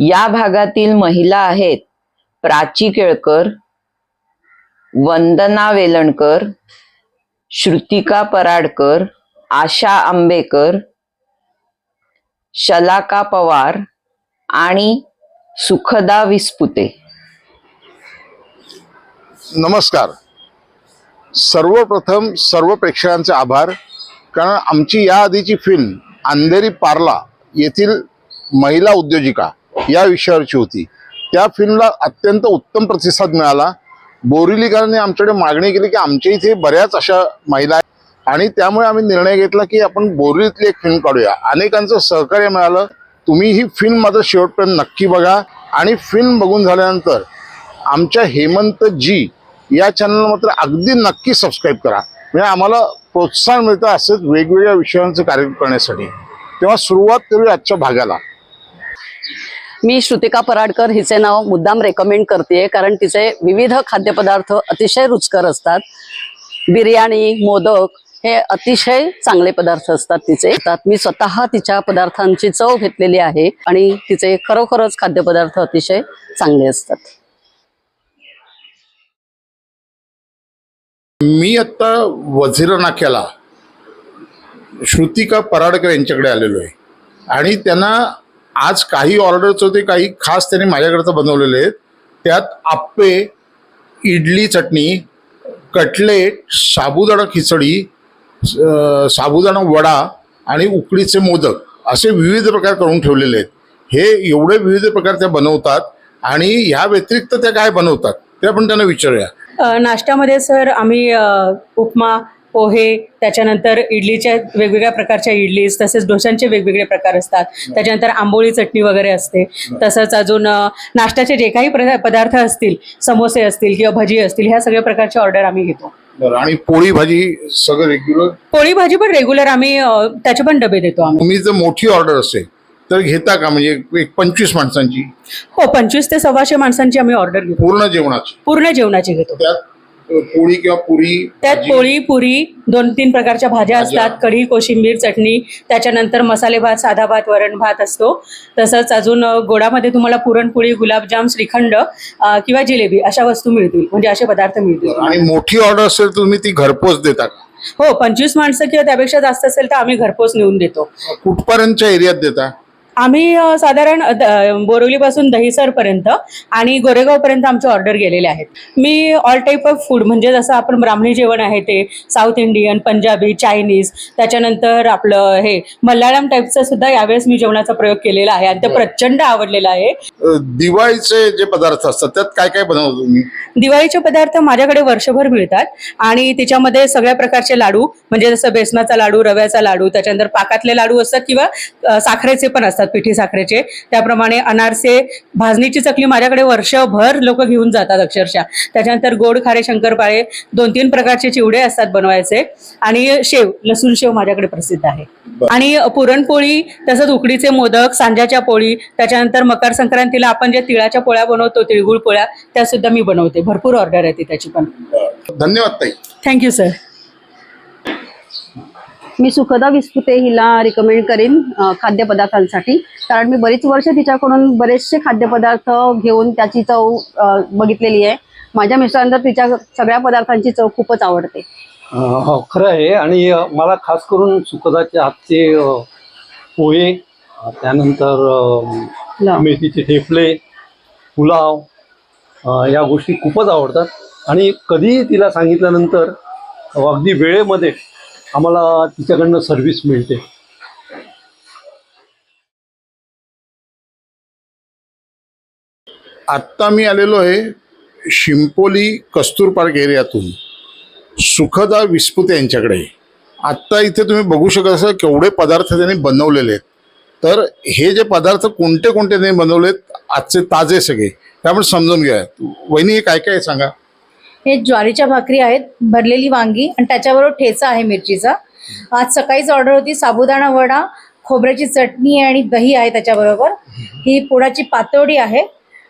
या भागातील महिला आहेत प्राची केळकर वंदना वेलणकर श्रुतिका पराडकर आशा आंबेकर शलाका पवार आणि सुखदा विस्पुते. नमस्कार. सर्वप्रथम सर्व प्रेक्षकांचे आभार. कारण आमची या आधीची फिल्म अंधेरी पार्ला येथील महिला उद्योजिका या विषयावरची होती. त्या फिल्मला अत्यंत उत्तम प्रतिसाद मिळाला. बोरिलीकरांनी आमच्याकडे मागणी केली की आमच्या इथे बऱ्याच अशा महिला आहेत. आणि त्यामुळे आम्ही निर्णय घेतला की आपण बोरिलीतली एक फिल्म काढूया. अनेकांचं सहकार्य मिळालं. तुम्ही ही फिल्म मात्र शेवटपर्यंत नक्की बघा. आणि फिल्म बघून झाल्यानंतर आमच्या हेमंत जी या चॅनलला मात्र अगदी नक्की सबस्क्राईब करा. म्हणजे आम्हाला प्रोत्साहन मिळतं असंच वेगवेगळ्या विषयांचं कार्य करण्यासाठी. तेव्हा सुरुवात करूया आजच्या भागाला. मी श्रुतिका पराडकर हिचे नाव मुद्दाम रेकमेंड करते कारण तिचे विविध खाद्यपदार्थ अतिशय रुचकर असतात. बिर्याणी मोदक हे अतिशय चांगले पदार्थ असतात तिचे. त्यात मी स्वतः तिच्या पदार्थांची चव घेतलेली आहे आणि तिचे खरोखरच खाद्यपदार्थ अतिशय चांगले असतात. मी आत्ता वझिरनाक्याला श्रुतिका पराडकर यांच्याकडे आलेलो आहे. आणि त्यांना आज काही ऑर्डर्स होते काही खास त्यांनी माझ्याकडचं बनवलेले आहेत. त्यात आप्पे इडली चटणी कटलेट साबुदाणा खिचडी साबुदाणा वडा आणि उकडीचे मोदक असे विविध प्रकार करून ठेवलेले आहेत. हे एवढे विविध प्रकार त्या बनवतात आणि ह्या व्यतिरिक्त त्या काय बनवतात ते आपण त्यांना विचारूया. नाश्त्यामध्ये सर आम्ही उपमा पोहे त्याच्यानंतर इडलीच्या वेगवेगळ्या प्रकारच्या इडलीज तसेच डोशांचे वेगवेगळे प्रकार असतात. त्याच्यानंतर आंबोळी चटणी वगैरे असते. तसंच अजून नाश्त्याचे जे काही पदार्थ असतील समोसे असतील किंवा भजी असतील ह्या सगळ्या प्रकारचे ऑर्डर आम्ही घेतो. आणि पोळी भाजी सगळं रेग्युलर पोळी भाजी पण रेग्युलर आम्ही त्याचे पण डबे देतो आम्ही. तुम्ही जर मोठी ऑर्डर असेल तर घेता का? म्हणजे एक पंचवीस माणसांची? हो पंचवीस ते सव्वाशे माणसांची आम्ही ऑर्डर घेतो. पूर्ण जेवणाची? पूर्ण जेवणाची घेतो. त्यात पोळी किंवा पुरी त्यात पोळी पुरी दोन तीन प्रकारच्या भाज्या. असतात. कढी कोशिंबीर चटणी. त्याच्यानंतर मसाले भात साधा भात वरण भात असतो. तसंच अजून गोडामध्ये तुम्हाला पुरणपोळी गुलाबजाम श्रीखंड किंवा जिलेबी अशा वस्तू मिळतील. म्हणजे असे पदार्थ मिळतील. आणि मोठी ऑर्डर असेल तर तुम्ही ती घरपोच देता का? हो पंचवीस माणसं किंवा त्यापेक्षा जास्त असेल तर आम्ही घरपोच नेऊन देतो. कुठपर्यंतच्या एरियात देता? आम्ही साधारण बोरिवलीपासून दहिसरपर्यंत आणि गोरेगावपर्यंत आमचे ऑर्डर गेलेले आहेत. मी ऑल टाईप ऑफ फूड म्हणजे जसं आपण ब्राह्मणी जेवण आहे ते साऊथ इंडियन पंजाबी चायनीज त्याच्यानंतर आपलं हे मल्याळम टाईपचं सुद्धा यावेळेस मी जेवणाचा प्रयोग केलेला आहे आणि ते प्रचंड आवडलेलं आहे. दिवाळीचे जे पदार्थ असतात त्यात काय काय बनवता तुम्ही? दिवाळीचे पदार्थ माझ्याकडे वर्षभर मिळतात आणि त्याच्यामध्ये सगळ्या प्रकारचे लाडू म्हणजे जसं बेसनाचा लाडू रव्याचा लाडू त्याच्यानंतर पाकातले लाडू असतात किंवा साखरेचे पण असतात. पिठी साखरेचे. त्याप्रमाणे अनारसे भाजणीची चकली माझ्याकडे वर्षभर लोक घेऊन जातात अक्षरशः. त्याच्यानंतर गोड खारे शंकरपाळे दोन तीन प्रकारचे चिवडे असतात बनवायचे. आणि शेव लसूण शेव माझ्याकडे प्रसिद्ध आहे. आणि पुरणपोळी तसंच उकडीचे मोदक सांज्याच्या पोळी त्याच्यानंतर मकर संक्रांतीला आपण जे तिळाच्या पोळ्या बनवतो तिळगुळ पोळ्या त्या सुद्धा मी बनवते. भरपूर ऑर्डर आहे ती त्याची पण. धन्यवाद ताई. Thank you sir. मी सुखदा विस्पुते हिला रिकमेंड करीन खाद्यपदार्थांसाठी. कारण मी बरीच वर्ष तिच्याकडून बरेचसे खाद्यपदार्थ घेऊन त्याची चव बघितलेली आहे. माझ्या मिस्टरांना तिच्या सगळ्या पदार्थांची चव खूपच आवडते. हो खरं आहे. आणि मला खास करून सुखदाचे हातचे पोहे त्यानंतर. मेथीचे ठेपले पुलाव या गोष्टी खूपच आवडतात. आणि कधीही तिला सांगितल्यानंतर अगदी वेळेमध्ये आम्हाला तिच्याकडनं सर्व्हिस मिळते. आत्ता मी आलेलो आहे शिंपोली कस्तूर पार्क एरियातून. सुखदा विस्पुते यांच्याकडे. आत्ता इथे तुम्ही बघू शकत असाल केवढे पदार्थ त्यांनी बनवलेले आहेत. तर हे जे पदार्थ कोणते कोणते त्यांनी बनवलेत आजचे ताजे सगळे त्यामुळे समजून घ्या. वहिनी हे काय काय आहे सांगा? हे ज्वारीच्या भाकरी आहेत भरलेली वांगी आणि त्याच्याबरोबर ठेचा आहे मिरचीचा. आज सकाळीच ऑर्डर होती साबुदाणा वडा खोबऱ्याची चटणी आणि दही आहे त्याच्याबरोबर. ही पोळाची पातोडी आहे.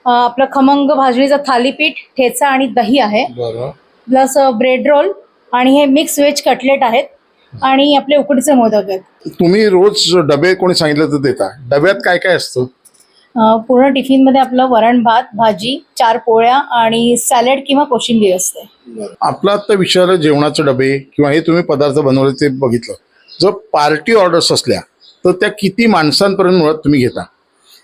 आपलं खमंग भाजणीचं थालीपीठ ठेचा आणि दही आहे. प्लस ब्रेड रोल आणि हे मिक्स व्हेज कटलेट आहेत आणि आपले उकडीचे मोदक आहेत. तुम्ही रोज डबे कोणी सांगितलं तर देता. डब्यात काय काय असतं? पूर्ण टिफिनमध्ये आपलं वरण भात भाजी चार पोळ्या आणि सॅलड किंवा कोशिंबीर असते. आपला आता विचार जेवणाचे डबे किंवा हे तुम्ही पदार्थ बनवले ते बघितलं. जर पार्टी ऑर्डर्स असल्या तर त्या किती माणसांपर्यंत मुळात तुम्ही घेता?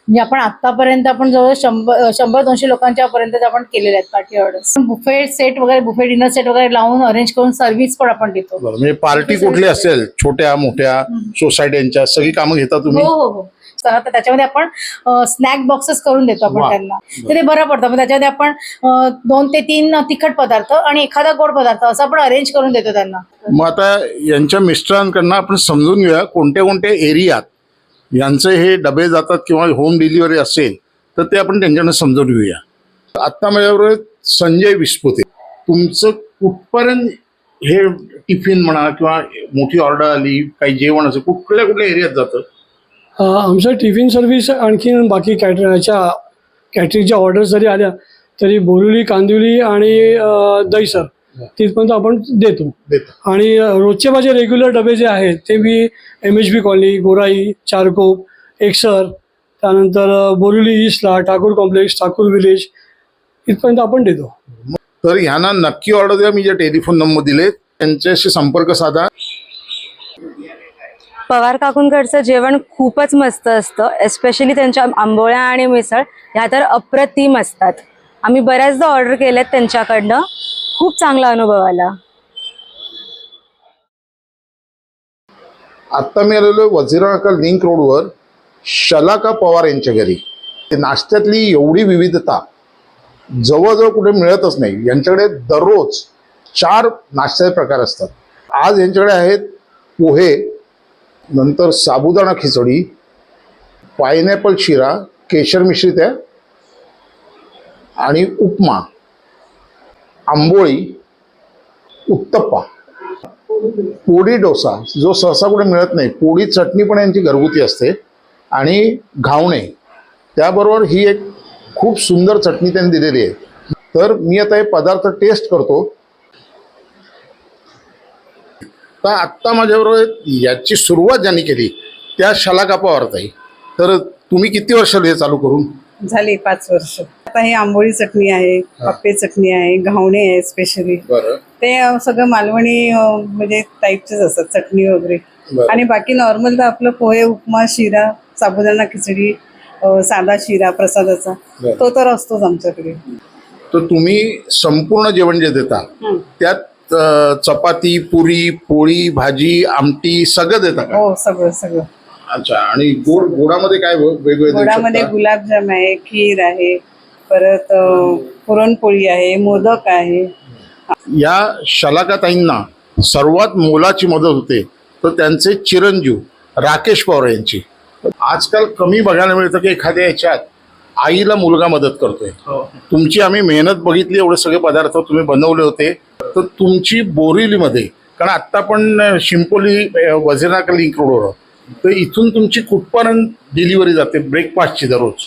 म्हणजे आपण आतापर्यंत आपण जवळ शंभर शंभर दोनशे लोकांच्या पर्यंत आपण केलेले आहेत पार्टी ऑर्डर्स. बुफे सेट वगैरे बुफे डिनर सेट वगैरे लावून अरेंज करून सर्व्हिस पण आपण देतो. म्हणजे पार्टी कुठली असेल छोट्या मोठ्या सोसायट्यांच्या सगळी कामं घेता तुम्ही? हो हो हो. तर त्याच्यामध्ये आपण स्नॅक बॉक्सेस करून देतो आपण. त्यांना. तर ते बरं पडतं. मग त्याच्यामध्ये आपण दोन ते तीन तिखट पदार्थ आणि एखादा गोड पदार्थ असं आपण अरेंज करून देतो त्यांना. मग आता यांच्या मिस्टरांकडनं आपण समजून घेऊया कोणत्या कोणत्या एरियात यांचे हे डबे जातात किंवा होम डिलिव्हरी असेल तर ते आपण त्यांच्याकडनं समजून घेऊया. आत्ता माझ्याबरोबर संजय विस्पुते तुमचं कुठपर्यंत हे टिफिन म्हणा किंवा मोठी ऑर्डर आली काही जेवण असेल कुठल्या कुठल्या एरियात जातं? आमचं टिफिन सर्व्हिस आणखीन बाकी कॅटरिंगच्या कॅटरिंगच्या ऑर्डर जरी आल्या तरी बोरिवली कांदिवली आणि दहीसर तिथपर्यंत आपण देतो. आणि रोजचे माझे रेग्युलर डबे जे आहेत ते मी M H B colony Gorai Charkop Eksar त्यानंतर बोरिवली ईस्टला ठाकूर कॉम्प्लेक्स ठाकूर विलेज इथपर्यंत आपण देतो. तर ह्यांना नक्की ऑर्डर द्या मी जे टेलिफोन नंबर दिले त्यांच्याशी संपर्क साधा. पवार काकूंकडचं जेवण खूपच मस्त असतं एस्पेशली त्यांच्या आंबोळ्या आणि मिसळ ह्या तर अप्रतिम असतात. आम्ही बऱ्याचदा ऑर्डर केल्यात त्यांच्याकडनं. खूप चांगला अनुभव आला. आत्ता मी आलेलो वजिराका लिंक रोडवर शलाका पवार यांच्या घरी. ते नाश्त्यातली एवढी विविधता जवळजवळ कुठे मिळतच नाही. यांच्याकडे दररोज चार नाश्त्याचे प्रकार असतात. आज यांच्याकडे आहेत पोहे नंतर साबुदाणा खिचडी पायनॅपल शिरा केशर मिश्रित आहे आणि उपमा आंबोळी उत्तप्पा पोळी डोसा जो सहसा कुठे मिळत नाही. पोळी चटणी पण यांची घरगुती असते. आणि घावणे त्याबरोबर ही एक खूप सुंदर चटणी त्यांनी दिलेली आहे. तर मी आता हे पदार्थ टेस्ट करतो. तर आत्ता माझ्याबरोबर याची सुरुवात ज्यांनी केली त्या शलाका पवारताई तर तुम्ही किती वर्ष हे चालू करून? झाली पाच वर्ष. आता हे आंबोळी चटणी आहे पप्पे चटणी आहे घावणे आहे स्पेशली ते सगळं मालवणी म्हणजे टाईपचेच असतात चटणी वगैरे. आणि बाकी नॉर्मल तर आपलं पोहे उपमा शिरा साबुदाणा खिचडी साधा शिरा प्रसादाचा. तो तर असतोच आमच्याकडे. तर तुम्ही संपूर्ण जेवण जे देता. त्यात चपाती पुरी पोळी भाजी आमटी सगळं देता का? हो सगळं सगळं. अच्छा आणि गोड गोडामध्ये काय वे- वेगवेगळे गोडामध्ये? गुलाबजाम आहे खीर आहे परत पुरणपोळी आहे मोदक आहे. या शलाकाताईंना सर्वात मोलाची मदत होते तर त्यांचे चिरंजीव राकेश पवार यांची. आजकाल कमी बघायला मिळतं की एखाद्या याच्यात आईला मुलगा मदत करतोय. तुमची आम्ही मेहनत बघितली एवढे सगळे पदार्थ तुम्ही बनवले होते तर तुमची बोरिवलीमध्ये कारण आत्ता पण शिंपोली वजिराका लिंक रोडवर तर इथून तुमची कुठपर्यंत डिलिव्हरी जाते ब्रेकफास्टची दररोज?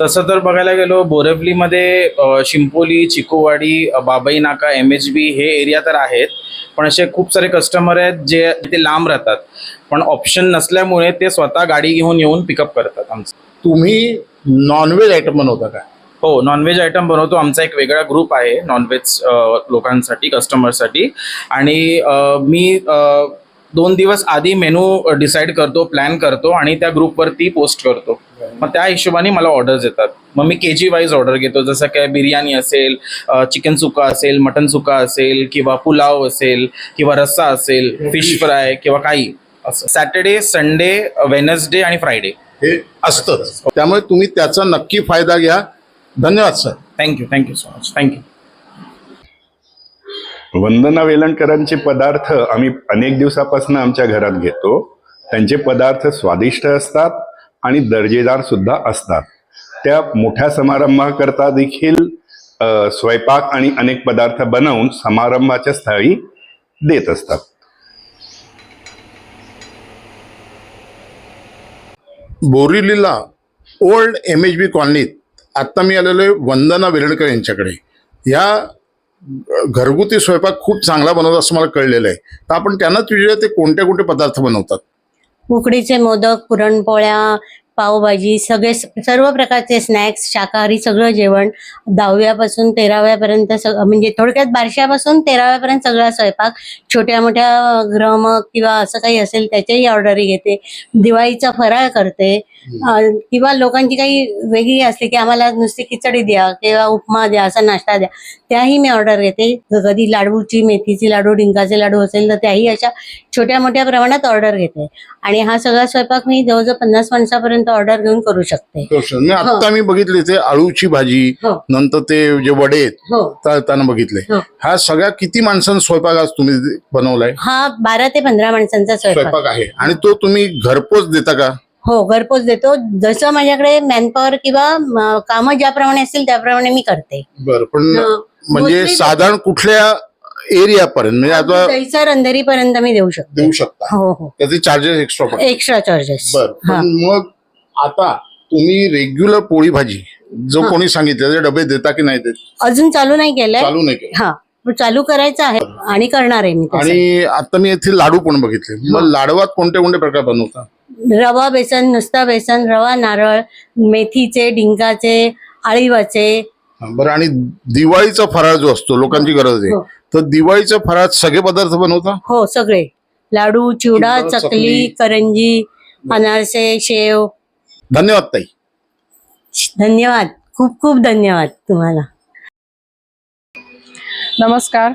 तसं तर बघायला गेलो बोरेवलीमध्ये शिंपोली चिकोवाडी बाबाई नाका एम एच बी हे एरिया तर आहेत. पण असे खूप सारे कस्टमर आहेत जे ते लांब राहतात. पण ऑप्शन नसल्यामुळे ते स्वतः गाडी घेऊन येऊन पिकअप करतात आमचं. तुम्ही नॉनव्हेज आयटम बनवता का? हो नॉनव्हेज आयटम बनवतो. आमचा एक वेगळा ग्रुप आहे नॉनव्हेज लोकांसाठी कस्टमरसाठी आणि मी दोन दिवस आधी मेनू डिसाईड करतो प्लॅन करतो आणि त्या ग्रुपवरती पोस्ट करतो. मग त्या हिशोबाने मला ऑर्डर्स येतात. मग मी के जी वाईज ऑर्डर घेतो. जसं काय बिर्याणी असेल चिकन सुका असेल मटन सुका असेल किंवा पुलाव असेल किंवा रस्सा असेल फिश फ्राय किंवा काही असं. सॅटर्डे संडे वेनसडे आणि फ्रायडे हे असतंच. त्यामुळे तुम्ही त्याचा नक्की फायदा घ्या. धन्यवाद sir thank you thank you so much thank you Vandana वेलणकरांचे पदार्थ आम्ही अनेक दिवसापासून आमच्या घरात घेतो. त्यांचे पदार्थ स्वादिष्ट असतात आणि दर्जेदार सुद्धा असतात. त्या मोठ्या समारंभाकरता देखील स्वयंपाक आणि अनेक पदार्थ बनवून समारंभाच्या स्थळी देत असतात. बोरिवलीला ओल्ड एम एच बी कॉलनीत आत्ता मी आलेलो आहे वंदना वेलणकर यांच्याकडे. ह्या घरगुती स्वयंपाक खूप चांगला बनवतात असं मला कळलेलं आहे. तर आपण त्यांनाच विचारूया ते कोणते कोणते पदार्थ बनवतात? उकडीचे मोदक पुरणपोळ्या पावभाजी सगळे सर्व प्रकारचे स्नॅक्स शाकाहारी सगळं जेवण दहाव्यापासून तेराव्यापर्यंत सग म्हणजे थोडक्यात बारशापासून तेराव्यापर्यंत सगळा स्वयंपाक छोट्या मोठ्या ग्रम किंवा असं काही असेल त्याच्याही ऑर्डरी घेते. दिवाळीचा फराळ करते. किंवा लोकांची काही वेगळी असली की आम्हाला नुसती खिचडी द्या किंवा उपमा द्या असा नाश्ता द्या त्याही मी ऑर्डर घेते. कधी लाडूची मेथीची लाडू डिंकाचे लाडू असेल तर त्याही अशा छोट्या मोठ्या प्रमाणात ऑर्डर घेते. आणि हा सगळा स्वयंपाक मी जवळजवळ पन्नास माणसापर्यंत ऑर्डर घेऊन करू शकते. आता मी बघितले ते आळूची भाजी हो. नंतर ते जे वडे आहेत हो. तळताना बघितले. हो. हा सगळ्या किती माणसांचा स्वयंपाक आज तुम्ही बनवलाय? हा बारा ते पंधरा माणसांचा स्वयंपाक. आहे. आणि तो तुम्ही घरपोच देता का? हो घरपोच देतो. जसं माझ्याकडे मॅनपॉवर किंवा कामं ज्याप्रमाणे असतील त्याप्रमाणे मी करते. बर पण हा. म्हणजे साधारण कुठल्या एरिया पर्यंत म्हणजे आता दहीसर अंधेरी पर्यंत मी देऊ शकते. देऊ शकता. हो हो. त्याचे चार्जेस एक्स्ट्रा एक्स्ट्रा चार्जेस बर मग आता तुम्ही रेग्युलर पोळी भाजी जो हा. कोणी सांगितलं ते डबे देता की नाही देत? अजून चालू नाही केलंय? चालू नाही केलं हा. चालू करायचं आहे आणि करणार आहे मी तसं. आणि आता मी येथे लाडू पण बघितले. मग लाडवात कोणते कोणते प्रकार बनवता? रवा बेसन नुसता बेसन रवा नारळ मेथीचे डिंकाचे आळीवाचे. हा, बरं. आणि दिवाळीचा फराळ जो असतो लोकांची गरज आहे. हो. तर दिवाळीच्या फराळात सगळे पदार्थ बनवता? हो सगळे. लाडू चिवडा चिवडा, चकली चकली. करंजी अनारसे शेव धन्यवाद ताई. धन्यवाद. खूप खूप धन्यवाद तुम्हाला. नमस्कार.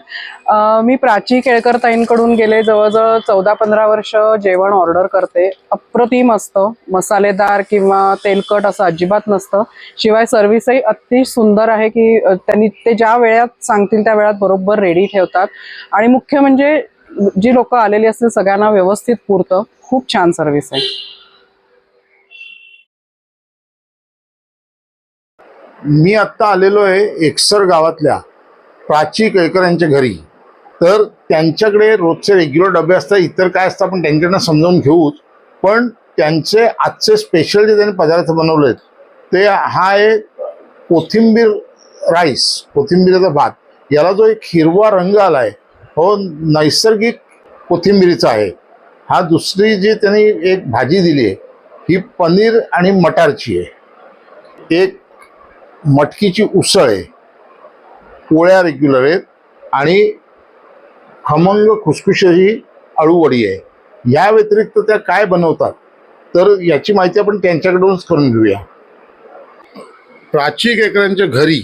अ, मी प्राची केळकर ताईंकडून गेले. जवळजवळ चौदा पंधरा वर्ष जेवण ऑर्डर करते. अप्रतिम असतं. मसालेदार किंवा तेलकट असं अजिबात नसतं. शिवाय सर्व्हिसही अति सुंदर आहे की अ, त्यांनी ते ज्या वेळात सांगतील त्या वेळात बरोबर रेडी ठेवतात. आणि मुख्य म्हणजे जी लोक आलेली असतील सगळ्यांना व्यवस्थित पुरतं. खूप छान सर्व्हिस आहे. मी आत्ता आलेलो आहे एकसर गावातल्या प्राची केळकरांच्या घरी. तर त्यांच्याकडे रोजचे रेग्युलर डबे असतात इतर काय असतं आपण त्यांच्याकडनं समजावून घेऊच. पण त्यांचे आजचे स्पेशल जे त्यांनी पदार्थ बनवले आहेत ते हा आहे कोथिंबीर राईस कोथिंबीरचा भात. याला जो एक हिरवा रंग आला आहे हो नैसर्गिक कोथिंबीरीचा आहे. हा दुसरी जी त्यांनी एक भाजी दिली आहे ही पनीर आणि मटारची आहे. एक मटकीची उसळ आहे पोळ्या रेग्युलर आहेत आणि खमंग खुसखुशीची अळूवडी आहे. या व्यतिरिक्त त्या काय बनवतात तर याची माहिती आपण त्यांच्याकडूनच करून घेऊया. प्राची केकरांच्या घरी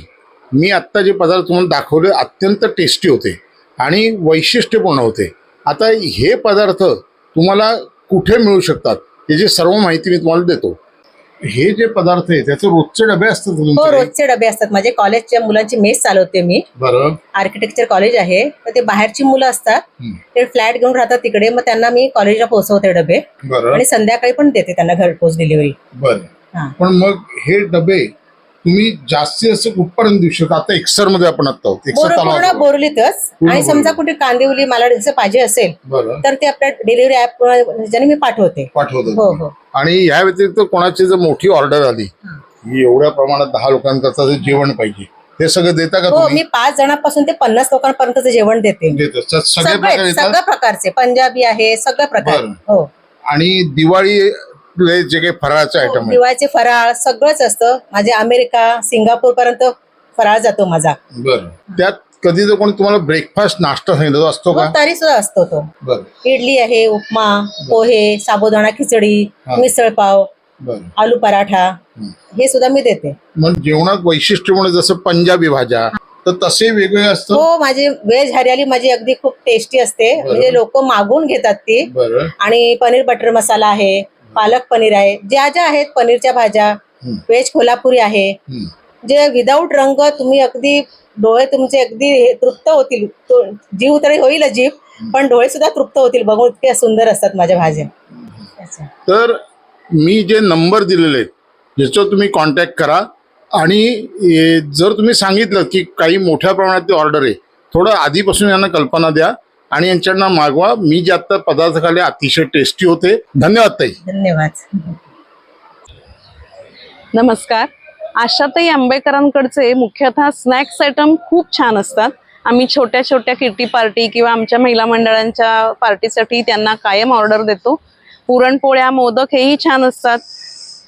मी आत्ता जे पदार्थ तुम्हाला दाखवले अत्यंत टेस्टी होते आणि वैशिष्ट्यपूर्ण होते. आता हे पदार्थ तुम्हाला कुठे मिळू शकतात याची सर्व माहिती मी तुम्हाला देतो. हे जे पदार्थ आहे त्याचे रोजचे डबे असतात हो तुमच्याकडे? रोजचे डबे असतात. माझे कॉलेजच्या मुलांची मेस चालवते मी. बरं. आर्किटेक्चर कॉलेज आहे. तर ते बाहेरची मुलं असतात. ते फ्लॅट घेऊन राहतात तिकडे. मग त्यांना मी कॉलेजला पोहोचवते डबे. बरं. आणि संध्याकाळी पण देते त्यांना घरपोच डिलिव्हरी बरं. हा. पण मग हे डबे तुम्ही जास्तीत जास्त कुठपर्यंत देऊ शकता? आता एक्सरमध्ये आपण आता आहोत. एक्सर पूर्ण. बोरलीतच. पूर्ण आणि समजा. कुठे कांदिवली मला जसं पाहिजे असेल बरं. तर ते आपल्या डिलिव्हरी ऍप ह्याच्याने मी पाठवते. पाठवतो हो हो. आणि या व्यतिरिक्त कोणाची जर मोठी ऑर्डर आली की एवढ्या प्रमाणात दहा लोकांकरता जेवण पाहिजे हे सगळं देता का हो मी पाच जणांपासून ते पन्नास लोकांपर्यंतचं जेवण देते. सगळे सगळ्या प्रकारचे. पंजाबी आहे सगळ्या प्रकार. हो. आणि दिवाळी जे काही फराळाचे आयटम आहे? दिवाळीचे फराळ सगळंच असतं. माझे अमेरिका सिंगापूर पर्यंत फराळ जातो माझा. बरं. त्यात कधी जर कोणी तुम्हाला ब्रेकफास्ट नाश्ता सांगितलं असतो का? तरी सुद्धा असतो तो. बरं. इडली आहे उपमा पोहे साबुदाणा खिचडी हा. मिसळपाव बरं. आलू पराठा हे सुद्धा मी देते. मग जेवणात वैशिष्ट्य म्हणून जसं पंजाबी भाज्या तर तसे वेगळे असतं हो माझी व्हेज हरियाली माझी अगदी खूप टेस्टी असते. बरं. म्हणजे लोक मागून घेतात ती. बरं. आणि पनीर बटर मसाला आहे पालक पनीर आहे. ज्या ज्या आहेत पनीरच्या भाज्या. व्हेज कोल्हापुरी आहे. जे विदाऊट रंग तुम्ही अगदी डोळे तुमचे अगदी तृप्त होतील. तो- जीव तरी होईल जीव पण डोळे सुद्धा तृप्त होतील. बघून इतक्या सुंदर असतात माझ्या भाज्या. अच्छा. तर मी जे नंबर दिलेले आहेत ज्याच्यावर तुम्ही कॉन्टॅक्ट करा. आणि जर तुम्ही सांगितलं की काही मोठ्या प्रमाणात ऑर्डर आहे थोडं आधीपासून यांना कल्पना द्या आणि यांच्याकडनं मागवा. मी जे आत्ता पदार्थ खाल्ले अतिशय टेस्टी होते. धन्यवाद ताई. धन्यवाद. नमस्कार. आशाताई आंबेकरांकडचे मुख्यतः स्नॅक्स आयटम खूप छान असतात. आम्ही छोट्या छोट्या किटी पार्टी किंवा आमच्या महिला मंडळांच्या पार्टीसाठी त्यांना कायम ऑर्डर देतो. पुरणपोळ्या मोदक हेही छान असतात.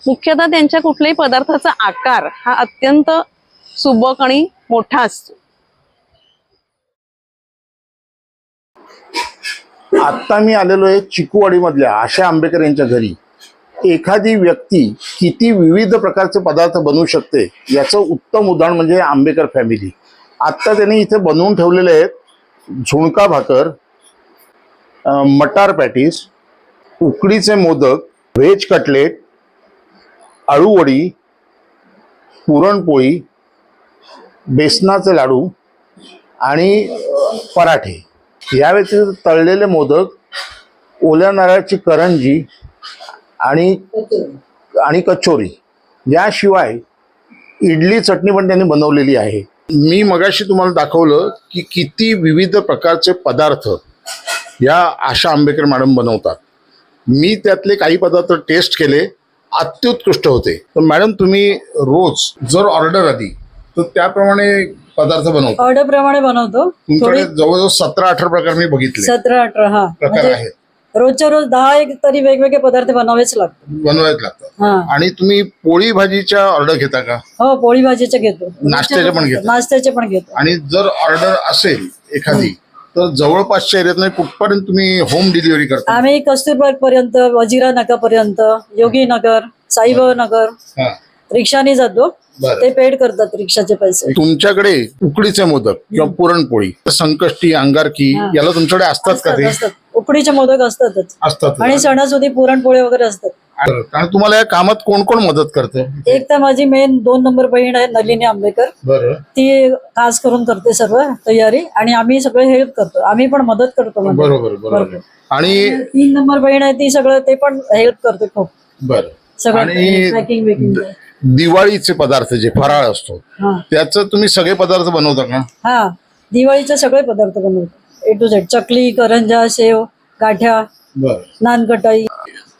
मुख्यतः त्यांच्या कुठल्याही पदार्थाचा आकार हा अत्यंत सुबक आणि मोठा असतो. आत्ता मी आलेलो आहे चिकूवाडीमधल्या आशा आंबेकर यांच्या घरी. एखादी व्यक्ती किती विविध प्रकारचे पदार्थ बनवू शकते याचं उत्तम उदाहरण म्हणजे आंबेकर फॅमिली आत्ता त्यांनी इथे बनवून ठेवलेले आहेत झुणका भाकर मटार पॅटीस उकडीचे मोदक व्हेज कटलेट अळूवडी पुरणपोळी बेसनाचे लाडू आणि पराठे. या व्यतिरिक्त तळलेले मोदक ओल्या नारळाची करंजी आणि आणि कचोरी. याशिवाय इडली चटणी पण त्यांनी बनवलेली आहे. मी मगाशी तुम्हाला दाखवलं की किती विविध प्रकारचे पदार्थ या आशा आंबेकर मॅडम बनवतात. मी त्यातले काही पदार्थ टेस्ट केले अत्युत्कृष्ट होते. तर मॅडम तुम्ही रोज जर ऑर्डर आली तर त्याप्रमाणे पदार्थ बनवता. ऑर्डर प्रमाणे बनवतो. तुमच्याकडे जवळजवळ सतरा अठरा प्रकार मी बघितले. सतरा अठरा हा. प्रकार आहेत. रोजच्या रोज दहा एक तरी वेगवेगळे पदार्थ बनवावेच लागतात. बनवायला लागतात. हा. आणि तुम्ही पोळी भाजीच्या ऑर्डर घेता का? हो पोळी भाजीचे घेतो. नाश्त्याचे पण घेतो. नाश्त्याचे पण घेतो. आणि जर ऑर्डर असेल एखादी तर जवळपासच्या एरियात कुठपर्यंत तुम्ही होम डिलिव्हरी करता? आम्ही कस्तुरबाग पर्यंत वजिरा नगर पर्यंत योगी नगर साईबाबा नगर हा. रिक्षाने जातो. बरं. ते पेड करतात रिक्षाचे पैसे. तुमच्याकडे उकडीचे मोदक किंवा पुरणपोळी संकष्टी अंगारकी. याला तुमच्याकडे असतात का असतात ते? असतात. उकडीचे मोदक असतातच. असतात आणि सणासुदी पुरणपोळी वगैरे असतात. कारण तुम्हाला या कामात कोण कोण मदत करतं एक तर माझी मेन दोन नंबर बहीण आहे नलिनी आंबेकर. ती खास करून करते सर्व तयारी आणि आम्ही सगळे हेल्प करतो. आम्ही पण मदत करतो म्हणजे. बरोबर बरोबर. आणि तीन नंबर बहीण आहे ती सगळं ते पण हेल्प करते खूप. बरं. सगळं आणि दिवाळीचे पदार्थ जे फराळ असतो त्याचं तुम्ही सगळे पदार्थ बनवता का? हा दिवाळीचे सगळे पदार्थ बनवतो. A to Z chakli karanja sev गाठ्या बरं. नानकटाई.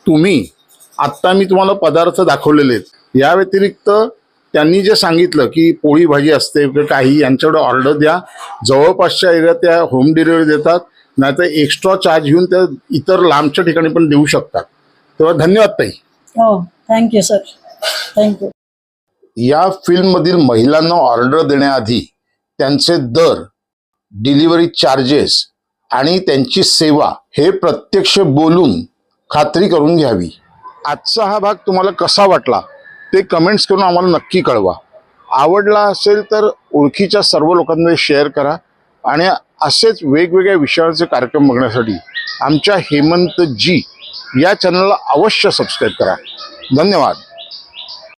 तुम्ही आत्ता मी तुम्हाला पदार्थ दाखवलेले आहेत. या व्यतिरिक्त त्यांनी जे सांगितलं की पोळी भाजी असते किंवा काही यांच्याकडे ऑर्डर द्या. जवळपासच्या एरियात त्या होम डिलिव्हरी देतात. नाहीतर एक्स्ट्रा चार्ज घेऊन त्या इतर लांबच्या ठिकाणी पण देऊ शकतात. तेव्हा धन्यवाद ताई. हो थँक्यू सर थँक्यू या फिल्ममधील महिलांना ऑर्डर देण्याआधी त्यांचे दर डिलिव्हरी चार्जेस आणि त्यांची सेवा हे प्रत्यक्ष बोलून खात्री करून घ्यावी. आजचा हा भाग तुम्हाला कसा वाटला ते कमेंट्स करून आम्हाला नक्की कळवा. आवडला असेल तर ओळखीच्या सर्व लोकांमध्ये शेअर करा आणि असेच वेगवेगळ्या विषयांचे कार्यक्रम बघण्यासाठी आमच्या हेमंत जी या चॅनलला अवश्य सबस्क्राईब करा. धन्यवाद.